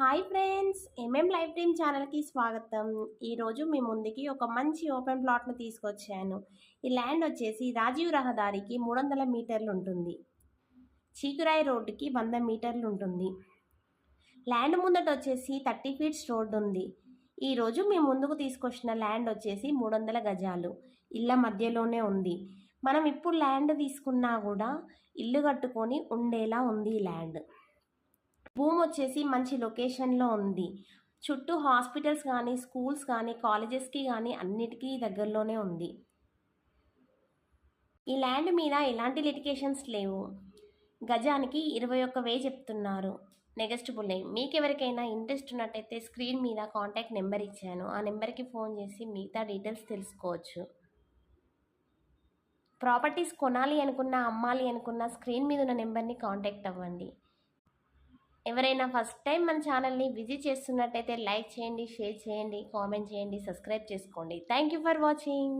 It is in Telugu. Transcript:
Hi friends MM life team ఛానల్కి స్వాగతం. ఈరోజు మీ ముందుకి ఒక మంచి ఓపెన్ ప్లాట్ను తీసుకొచ్చాను. ఈ ల్యాండ్ వచ్చేసి రాజీవ్ రహదారికి మూడు వందల మీటర్లు ఉంటుంది. చీకురాయి రోడ్డుకి వంద మీటర్లు ఉంటుంది. ల్యాండ్ ముందట వచ్చేసి థర్టీ ఫీట్స్ రోడ్డు ఉంది. ఈరోజు మీ ముందుకు తీసుకొచ్చిన ల్యాండ్ వచ్చేసి మూడు వందల గజాలు. ఇళ్ళ మధ్యలోనే ఉంది. మనం ఇప్పుడు ల్యాండ్ తీసుకున్నా కూడా ఇల్లు కట్టుకొని ఉండేలా ఉంది ఈ ల్యాండ్ భూమి వచ్చేసి మంచి లొకేషన్లో ఉంది. చుట్టూ హాస్పిటల్స్ కానీ స్కూల్స్ కానీ కాలేజెస్కి కానీ అన్నిటికీ దగ్గరలోనే ఉంది. ఈ ల్యాండ్ మీద ఎలాంటి లిటికేషన్స్ లేవు. గజానికి ఇరవై ఒక్క వే చెప్తున్నారు. నెగస్టబుల్ మీకు ఎవరికైనా ఇంట్రెస్ట్ ఉన్నట్టయితే స్క్రీన్ మీద కాంటాక్ట్ నెంబర్ ఇచ్చాను. ఆ నెంబర్కి ఫోన్ చేసి మిగతా డీటెయిల్స్ తెలుసుకోవచ్చు. ప్రాపర్టీస్ కొనాలి అనుకున్న అమ్మాలి అనుకున్న స్క్రీన్ మీద ఉన్న నెంబర్ని కాంటాక్ట్ అవ్వండి. ఎవరైనా ఫస్ట్ టైం మన ఛానల్ని విజిట్ చేస్తున్నట్టయితే లైక్ చేయండి షేర్ చేయండి కామెంట్ చేయండి సబ్స్క్రైబ్ చేసుకోండి. Thank you for watching